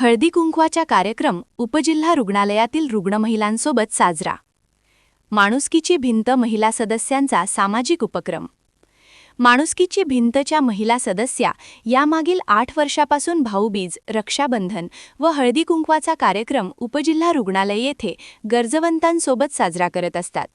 हळदी कुंकवाचा कार्यक्रम उपजिल्हा रुग्णालयातील रुग्ण महिलांसोबत साजरा. माणुसकीची भिंत महिला सदस्यांचा सामाजिक उपक्रम. माणुसकीची भिंतच्या महिला सदस्या यामागील आठ वर्षापासून भाऊबीज रक्षाबंधन व हळदी कुंकवाचा कार्यक्रम उपजिल्हा रुग्णालय येथे गरजवंतांसोबत साजरा करत असतात.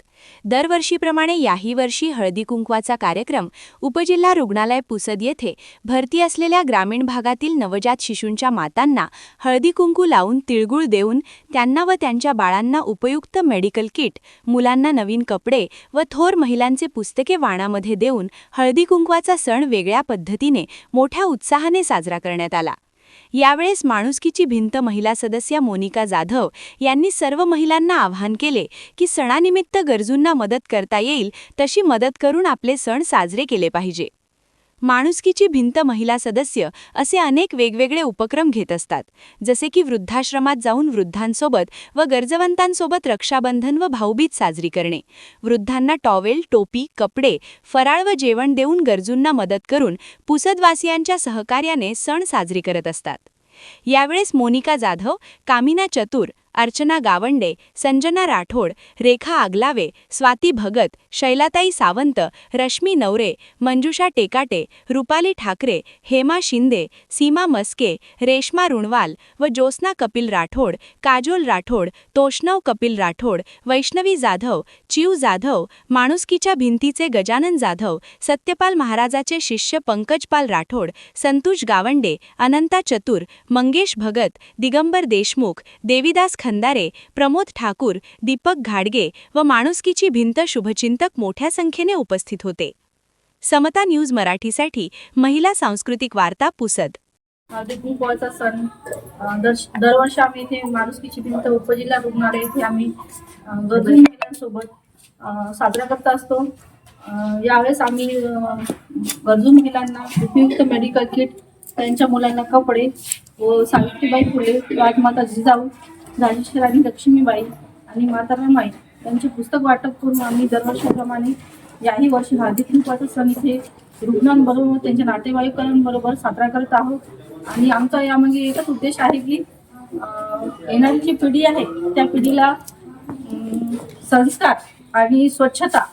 दरवर्षीप्रमाणे याही वर्षी हळदी कुंकवाचा कार्यक्रम उपजिल्हा रुग्णालय पुसद येथे भरती असलेल्या ग्रामीण भागातील नवजात शिशूंच्या मातांना हळदी कुंकू लावून तिळगुळ देऊन त्यांना व त्यांच्या बाळांना उपयुक्त मेडिकल किट मुलांना नवीन कपडे व थोर महिलांचे पुस्तके वाणामध्ये देऊन हळदी कुंकवाचा सण वेगळ्या पद्धतीने मोठ्या उत्साहाने साजरा करण्यात आला. यावेळेस माणुसकीची भिंत महिला सदस्या मोनिका जाधव यांनी सर्व महिलांना आवाहन केले की सणानिमित्त गरजूंना मदत करता येईल तशी मदत करून आपले सण साजरे केले पाहिजे. माणुसकीची भिंत महिला सदस्य असे अनेक वेगवेगळे उपक्रम घेत असतात जसे की वृद्धाश्रमात जाऊन वृद्धांसोबत व गरजवंतांसोबत रक्षाबंधन व भाऊबीज साजरी करणे. वृद्धांना टॉवेल टोपी कपडे फराळ व जेवण देऊन गरजूंना मदत करून पुसदवासियांच्या सहकार्याने सण साजरी करत असतात. यावेळेस मोनिका जाधव कामिना चतुर अर्चना गावंडे संजना राठोड रेखा आगलावे स्वाती भगत शैलाताई सावंत रश्मी नवरे मंजुषा टेकाटे रुपाली ठाकरे हेमा शिंदे सीमा मस्के रेश्मा रुणवाल व ज्योत्स्ना कपिल राठोड काजोल राठोड तोष्णव कपिल राठोड वैष्णवी जाधव चिव जाधव माणुसकीच्या भिंतीचे गजानन जाधव सत्यपाल महाराजाचे शिष्य पंकजपाल राठोड संतोष गावंडे अनंता चतुर मंगेश भगत दिगंबर देशमुख देविदास खंदारे प्रमोद ठाकूर दीपक घाडगे व माणुसकीची भिंत शुभचिंतक मोठ्या संख्येने उपस्थित होते. समता न्यूज मराठीसाठी महिला सांस्कृतिक वार्ता पुसद. हळदी कुंकवाचा सण दर दरवर्षी आम्ही इथे माणुसकीची भिंत उपजिल्हा रुग्णालय इथे आम्ही अं, गरजू महिलांसोबत साजरा करत असतो. यावेळेस आम्ही अं, गरजू महिलांना उपयुक्त मेडिकल किट त्यांच्या मुलांना कपडे व सावित्रीबाई फुले राजमाता जिजाऊ राजेश्वर आणि लक्ष्मीबाई आणि मातारामाई यांचे पुस्तक वाटप करून आम्ही दरवर्षीप्रमाणे याही वर्षी हार्दिक कुंकवाचा सण इथे रुग्णांबरोबर त्यांच्या नातेवाईकांबरोबर साजरा करत आहोत. आणि आमचा यामध्ये एकच उद्देश आहे की येणारी जी पिढी आहे त्या पिढीला संस्कार आणि स्वच्छता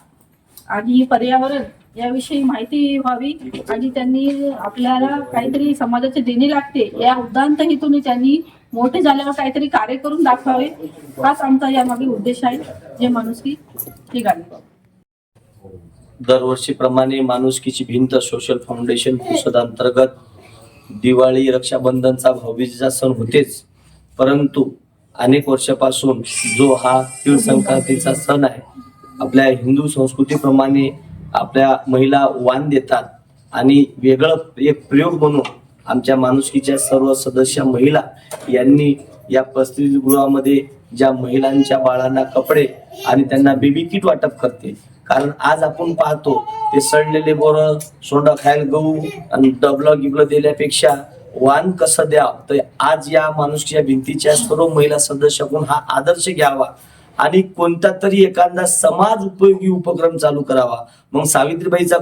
आणि पर्यावरण याविषयी माहिती व्हावी आणि त्यांनी आपल्याला काहीतरी समाजाचे देणे लागते या उद्दांत हेतून त्यांनी मोठे झाल्यावर काहीतरी कार्य करून दाखवावे. हाच आमचा यामागे उद्देश आहे. जे माणुसकी ही गाडी दरवर्षीप्रमाणे माणुसकीची भिंत सोशल फाउंडेशन अंतर्गत दिवाळी रक्षाबंधनचा भाऊबीजेचा सण होतेच. परंतु अनेक वर्षापासून जो हा तीळ संक्रांतीचा सण आहे आपल्या हिंदू संस्कृतीप्रमाणे आपल्या महिला वाण देतात आणि वेगळं एक प्रयोग म्हणून आमच्या माणुसकीच्या सर्व सदस्य महिला यांनी या गृहामध्ये ज्या महिलांच्या बाळांना कपडे आणि त्यांना बेबी किट वाटप करते. कारण आज आपण पाहतो ते सडलेले बोरं सोंडा खायला गहू आणि डबलं गिबलं दिल्यापेक्षा वान कसं द्यावं? तर आज या माणुसकीच्या भिंतीच्या सर्व महिला सदस्याकडून हा आदर्श घ्यावा. आणि कोणता तरी एखादा समाज उपयोगी उपक्रम चालू करावा. मग सावित्रीबाईचा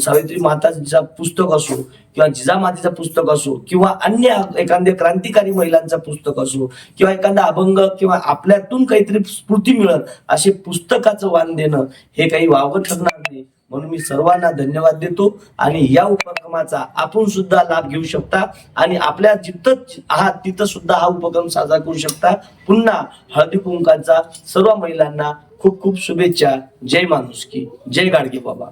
सावित्री माताचा पुस्तक असो किंवा जिजामातेचं पुस्तक असो किंवा अन्य एखाद्या क्रांतिकारी महिलांचं पुस्तक असो किंवा एखादा अभंग किंवा आपल्यातून काहीतरी स्फूर्ती मिळत असे पुस्तकाचं वाण देणं हे काही वावगं ठरणार नाही. म्हणून मी सर्वांना धन्यवाद देतो. आणि या उपक्रमाचा आपण सुद्धा लाभ घेऊ शकता. आणि आपल्या जिथं आहात तिथं सुद्धा हा उपक्रम साजरा करू शकता. पुन्हा हळदी कुंकाचा सर्व महिलांना खूप खूप शुभेच्छा. जय माणुसकी. जय गाडगे बाबा.